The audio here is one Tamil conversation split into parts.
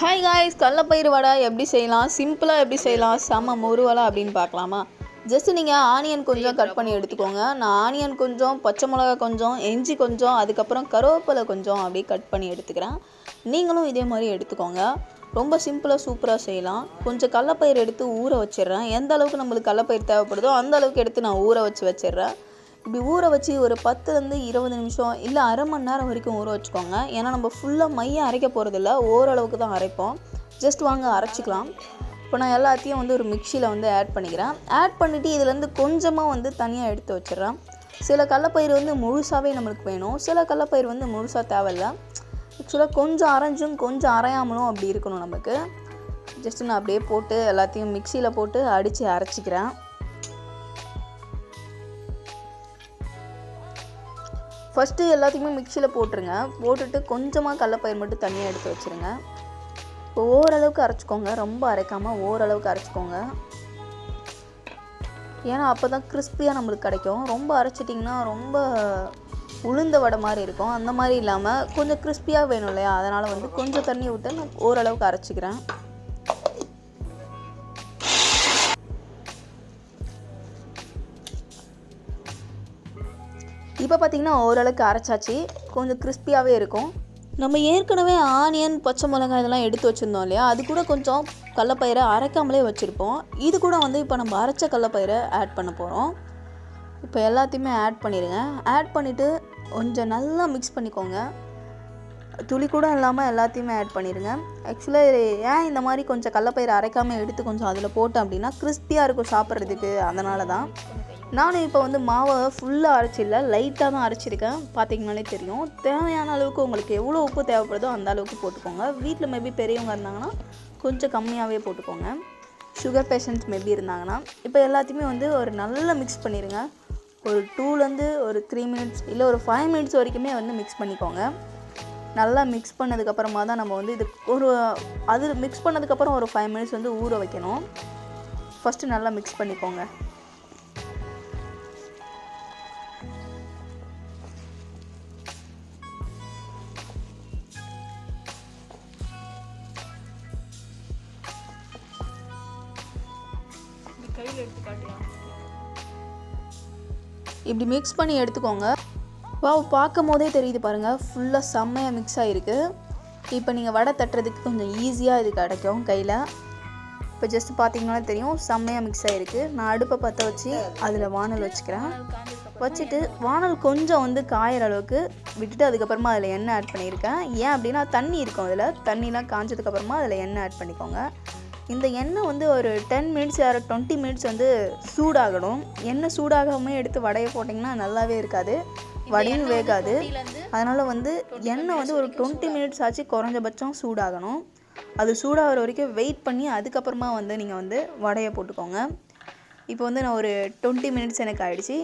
ஹாய் காய்ஸ் கடலப்பயிறு வடை எப்படி செய்யலாம்? சிம்பிளாக எப்படி செய்யலாம்? செம்ம முருவலா அப்படின்னு பார்க்கலாமா? ஜஸ்ட் நீங்கள் ஆனியன் கொஞ்சம் கட் பண்ணி எடுத்துக்கோங்க. நான் ஆனியன் கொஞ்சம் பச்சை மிளகா கொஞ்சம் இஞ்சி கொஞ்சம் அதுக்கப்புறம் கருவேப்பிலை கொஞ்சம் அப்படியே கட் பண்ணி எடுத்துக்கிறேன். நீங்களும் இதே மாதிரி எடுத்துக்கோங்க. ரொம்ப சிம்பிளாக சூப்பராக செய்யலாம். கொஞ்சம் கடலப்பயிறு எடுத்து ஊற வச்சிடுறேன். எந்த அளவுக்கு நம்மளுக்கு கடலப்பயிர் தேவைப்படுதோ அந்த அளவுக்கு எடுத்து நான் ஊற வச்சு வச்சிடுறேன். இப்படி ஊற வச்சு ஒரு பத்துலேருந்து இருபது நிமிஷம் இல்லை அரை மணி நேரம் வரைக்கும் ஊற வச்சுக்கோங்க. ஏன்னா நம்ம ஃபுல்லாக மையம் அரைக்க போகிறதில்ல ஓரளவுக்கு தான் அரைப்போம். ஜஸ்ட் வாங்க அரைச்சிக்கலாம். இப்போ நான் எல்லாத்தையும் வந்து ஒரு மிக்சியில் வந்து ஆட் பண்ணிக்கிறேன். ஆட் பண்ணிவிட்டு இதுலேருந்து கொஞ்சமாக வந்து தனியாக எடுத்து வச்சிடுறேன். சில கடலப்பயிறு வந்து முழுசாகவே நம்மளுக்கு வேணும். சில கடலப்பயிர் வந்து முழுசாக தேவையில்ல. ஆக்சுவலாக கொஞ்சம் அரைஞ்சும் கொஞ்சம் அரையாமலும் அப்படி இருக்கணும் நமக்கு. ஜஸ்ட் நான் அப்படியே போட்டு எல்லாத்தையும் மிக்சியில் போட்டு அடித்து அரைச்சிக்கிறேன். ஃபஸ்ட்டு எல்லாத்தையுமே மிக்சியில் போட்டுருங்க. போட்டுட்டு கொஞ்சமாக கடலப்பயிர் மட்டும் தனியாக எடுத்து வச்சுருங்க. இப்போ ஓரளவுக்கு அரைச்சிக்கோங்க. ரொம்ப அரைக்காமல் ஓரளவுக்கு அரைச்சிக்கோங்க. ஏன்னா அப்போ தான் கிறிஸ்பியாக நம்மளுக்கு கிடைக்கும். ரொம்ப அரைச்சிட்டிங்கன்னா ரொம்ப உளுந்த வடை மாதிரி இருக்கும். அந்த மாதிரி இல்லாமல் கொஞ்சம் கிறிஸ்பியாக வேணும் இல்லையா? அதனால் வந்து கொஞ்சம் தண்ணி விட்டு நான் ஓரளவுக்கு அரைச்சிக்கிறேன். இப்போ பார்த்தீங்கன்னா ஓரளவுக்கு அரைச்சாச்சு. கொஞ்சம் கிறிஸ்பியாகவே இருக்கும். நம்ம ஏற்கனவே ஆனியன் பச்சை மிளகாய் இதெல்லாம் எடுத்து வச்சுருந்தோம் இல்லையா? அது கூட கொஞ்சம் கடலப்பயிரை அரைக்காமலே வச்சுருப்போம். இது கூட வந்து இப்போ நம்ம அரைச்ச கடலப்பயிரை ஆட் பண்ண போகிறோம் இப்போ எல்லாத்தையுமே ஆட் பண்ணிடுங்க ஆட் பண்ணிவிட்டு கொஞ்சம் நல்லா மிக்ஸ் பண்ணிக்கோங்க. துளி கூட இல்லாமல் எல்லாத்தையுமே ஆட் பண்ணிடுங்க ஆக்சுவலாக ஏன் இந்த மாதிரி கொஞ்சம் கடலப்பயிரை அரைக்காமல் எடுத்து கொஞ்சம் அதில் போட்டோம் அப்படின்னா கிறிஸ்பியாக இருக்கும் சாப்பிட்றதுக்கு. அதனால தான் நானும் இப்போ வந்து மாவை ஃபுல்லாக அரைச்சில்ல லைட்டாக தான் அரைச்சிருக்கேன். பார்த்தீங்கனாலே தெரியும். தேவையான அளவுக்கு உங்களுக்கு எவ்வளோ உப்பு தேவைப்படுதோ அந்த அளவுக்கு போட்டுக்கோங்க. வீட்டில் மேபி பெரியவங்க இருந்தாங்கன்னா கொஞ்சம் கம்மியாகவே போட்டுக்கோங்க. சுகர் பேஷண்ட்ஸ் மேபி இருந்தாங்கன்னா இப்போ எல்லாத்தையுமே வந்து ஒரு நல்லா மிக்ஸ் பண்ணிடுங்க ஒரு டூலேருந்து ஒரு த்ரீ மினிட்ஸ் இல்லை ஒரு ஃபைவ் மினிட்ஸ் வரைக்குமே வந்து மிக்ஸ் பண்ணிக்கோங்க. நல்லா மிக்ஸ் பண்ணதுக்கப்புறமா தான் நம்ம வந்து இது ஒரு அது மிக்ஸ் பண்ணதுக்கப்புறம் ஒரு ஃபைவ் மினிட்ஸ் வந்து ஊற வைக்கணும். ஃபஸ்ட்டு நல்லா மிக்ஸ் பண்ணிக்கோங்க. கையில் எடுத்து காட்டலாம் இப்படி மிக்ஸ் பண்ணி எடுத்துக்கோங்க. வா பார்க்கும் போதே தெரியுது பாருங்கள் ஃபுல்லாக செம்மையாக மிக்ஸ் ஆகிருக்கு இப்போ நீங்கள் வடை தட்டுறதுக்கு கொஞ்சம் ஈஸியாக இது கிடைக்கும் கையில். இப்போ ஜஸ்ட் பார்த்தீங்கன்னா தெரியும் செம்மையாக மிக்ஸ் ஆகிருக்கு நான் அடுப்பை பற்ற வச்சு அதில் வானல் வச்சுக்கிறேன். வச்சுட்டு வானல் கொஞ்சம் வந்து காயிற அளவுக்கு விட்டுட்டு அதுக்கப்புறமா அதில் எண்ணெய் ஆட் பண்ணியிருக்கேன். ஏன் அப்படின்னா தண்ணி இருக்கும் அதில். தண்ணிலாம் காஞ்சதுக்கப்புறமா அதில் எண்ணெய் ஆட் பண்ணிக்கோங்க. இந்த எண்ணெய் வந்து ஒரு ten minutes or twenty minutes வந்து சூடாகணும். எண்ணெய் சூடாகாமல் எடுத்து வடையை போட்டிங்கன்னா நல்லாவே இருக்காது. வடையும் வேகாது. அதனால் வந்து எண்ணெய் வந்து ஒரு டுவெண்ட்டி மினிட்ஸ் ஆச்சு குறைஞ்சபட்சம் சூடாகணும். அது சூடாகிற வரைக்கும் வெயிட் பண்ணி அதுக்கப்புறமா வந்து நீங்கள் வந்து வடையை போட்டுக்கோங்க. இப்போ வந்து நான் ஒரு டுவெண்ட்டி மினிட்ஸ் எனக்கு ஆயிடுச்சு.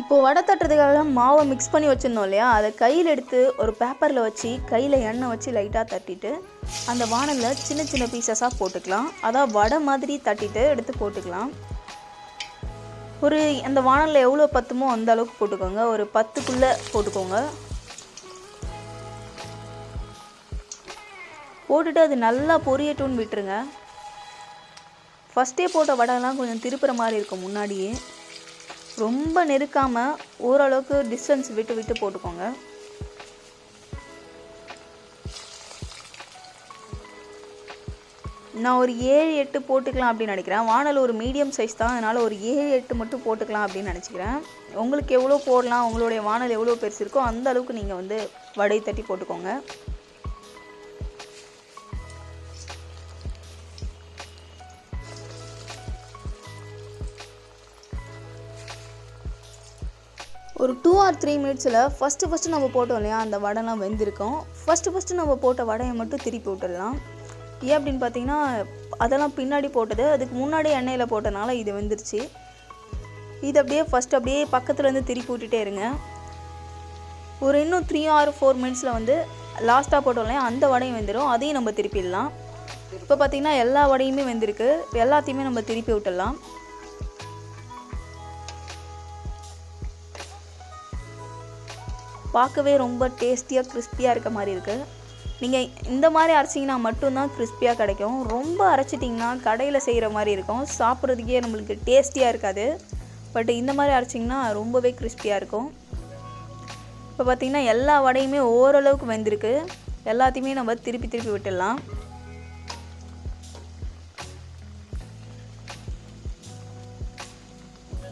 இப்போது வடை தட்டுறதுக்காக மாவை மிக்ஸ் பண்ணி வச்சுருந்தோம் இல்லையா? அதை கையில் எடுத்து ஒரு பேப்பரில் வச்சு கையில் எண்ணெய் வச்சு லைட்டாக தட்டிட்டு அந்த வானலில் சின்ன சின்ன பீசஸாக போட்டுக்கலாம். அதான் வடை மாதிரி தட்டிட்டு எடுத்து போட்டுக்கலாம். ஒரு அந்த வானலில் எவ்வளோ பத்துமோ அந்த அளவுக்கு போட்டுக்கோங்க. ஒரு பத்துக்குள்ளே போட்டுக்கோங்க. போட்டுட்டு அது நல்லா பொரியட்டும்னு விட்டுருங்க. ஃபஸ்ட்டே போட்ட வடைலாம் கொஞ்சம் திருப்புற மாதிரி இருக்கும் முன்னாடியே. ரொம்ப நெருக்காமல் ஓரளவுக்கு டிஸ்டன்ஸ் விட்டு விட்டு போட்டுக்கோங்க. நான் ஒரு ஏழு எட்டு போட்டுக்கலாம் அப்படின்னு நினைக்கிறேன். வானல் ஒரு மீடியம் சைஸ் தான். அதனால் ஒரு ஏழு எட்டு மட்டும் போட்டுக்கலாம் அப்படின்னு நினச்சிக்கிறேன். உங்களுக்கு எவ்வளோ போடலாம்? உங்களுடைய வானல் எவ்வளோ பெருசு இருக்கோ அந்த அளவுக்கு நீங்கள் வந்து வடை தட்டி போட்டுக்கோங்க. ஒரு டூ ஆர் த்ரீ மினிட்ஸில் ஃபஸ்ட்டு ஃபஸ்ட்டு நம்ம போட்டோம் இல்லையா? அந்த வடைலாம் வெந்திருக்கும். ஃபஸ்ட்டு ஃபஸ்ட்டு நம்ம போட்ட வடையை மட்டும் திருப்பி விட்டுடலாம். ஏன் அப்படின்னு பார்த்தீங்கன்னா அதெல்லாம் பின்னாடி போட்டது. அதுக்கு முன்னாடி எண்ணெயில் போட்டனால இது வெந்துருச்சு. இது அப்படியே ஃபஸ்ட் அப்படியே பக்கத்துலேருந்து திருப்பி விட்டுட்டே இருங்க. ஒரு இன்னும் த்ரீ ஆர் ஃபோர் மினிட்ஸில் வந்து லாஸ்ட்டாக போட்டோம் இல்லையா? அந்த வடையும் வெந்துடும் அதையும் நம்ம திருப்பிடலாம். இப்போ பார்த்தீங்கன்னா எல்லா வடையுமே வெந்திருக்கு. எல்லாத்தையுமே நம்ம திருப்பி விட்டுடலாம். பார்க்கவே ரொம்ப டேஸ்டியாக கிறிஸ்பியாக இருக்க மாதிரி இருக்குது நீங்கள் இந்த மாதிரி அரைச்சிங்கன்னா மட்டும்தான் கிறிஸ்பியாக கிடைக்கும். ரொம்ப அரைச்சிட்டிங்கன்னா கடையில் செய்கிற மாதிரி இருக்கும். சாப்பிட்றதுக்கே நம்மளுக்கு டேஸ்டியாக இருக்காது. பட் இந்த மாதிரி அரைச்சிங்கன்னா ரொம்பவே கிறிஸ்பியாக இருக்கும். இப்போ பார்த்திங்கன்னா எல்லா வடையுமே ஓரளவுக்கு வெந்திருக்கு. எல்லாத்தையுமே நம்ம திருப்பி திருப்பி விட்டுடலாம்.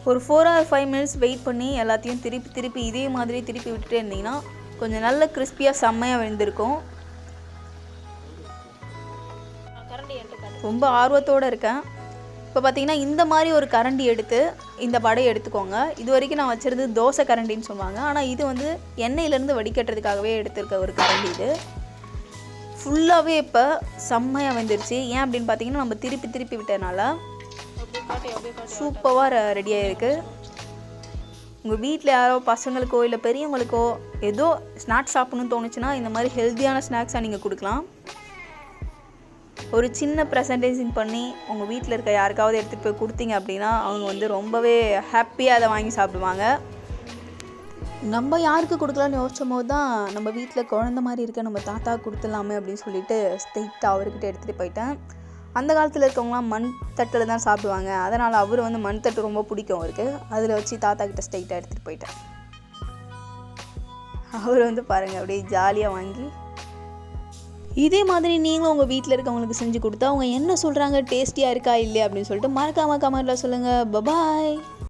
ஒரு four or five minutes wait பண்ணி எல்லாத்தையும் திருப்பி திருப்பி இதே மாதிரி திருப்பி விட்டுட்டே இருந்தீங்கன்னா கொஞ்சம் நல்ல கிறிஸ்பியாக செம்மையாக விழுந்திருக்கும் ரொம்ப ஆர்வத்தோடு இருக்கேன். இப்போ பார்த்தீங்கன்னா இந்த மாதிரி ஒரு கரண்டி எடுத்து இந்த படையை எடுத்துக்கோங்க. இது வரைக்கும் நான் வச்சுருந்து தோசை கரண்டின்னு சொல்லுவாங்க. ஆனால் இது வந்து எண்ணெயிலேருந்து வடிகட்டுறதுக்காகவே எடுத்திருக்க ஒரு கரண்டி இது. ஃபுல்லாகவே இப்போ செம்மையாக வந்துருச்சு. ஏன் அப்படின்னு பார்த்தீங்கன்னா நம்ம திருப்பி திருப்பி விட்டதுனால சூப்பராக ரெடியாக இருக்குது உங்கள் வீட்டில் யாரோ பசங்களுக்கோ இல்லை பெரியவங்களுக்கோ ஏதோ ஸ்நாக்ஸ் சாப்பிடணும்னு தோணுச்சுன்னா இந்த மாதிரி ஹெல்த்தியான ஸ்நாக்ஸாக நீங்கள் கொடுக்கலாம். ஒரு சின்ன ப்ரெசன்டேஷன் பண்ணி உங்கள் வீட்டில் இருக்க யாருக்காவது எடுத்துகிட்டு போய் கொடுத்தீங்க அப்படின்னா அவங்க வந்து ரொம்பவே ஹாப்பியாக அதை வாங்கி சாப்பிடுவாங்க. நம்ம யாருக்கு கொடுக்கலான்னு யோசிச்சும் போது தான் நம்ம வீட்டில் குழந்த மாதிரி இருக்க நம்ம தாத்தா கொடுத்துடலாமே அப்படின்னு சொல்லிட்டு ஸ்ட்ரெயிட்டாக அவர்கிட்ட எடுத்துகிட்டு போயிட்டேன். அந்த காலத்தில் இருக்கவங்களாம் மண் தட்டில் தான் சாப்பிடுவாங்க. அதனால் அவர் வந்து மண் தட்டு ரொம்ப பிடிக்கும் அவருக்கு. அதில் வச்சு தாத்தா கிட்ட ஸ்ட்ரெயிட்டாக எடுத்துகிட்டு போயிட்டேன் அவர் வந்து பாருங்கள் அப்படியே ஜாலியாக வாங்கி இதே மாதிரி நீங்களும் உங்கள் வீட்டில் இருக்கவங்களுக்கு செஞ்சு கொடுத்தா அவங்க என்ன சொல்கிறாங்க டேஸ்டியாக இருக்கா? இல்லையா? அப்படின்னு சொல்லிட்டு மறக்காமல் கமெண்ட்டில் சொல்லுங்கள் பபாய்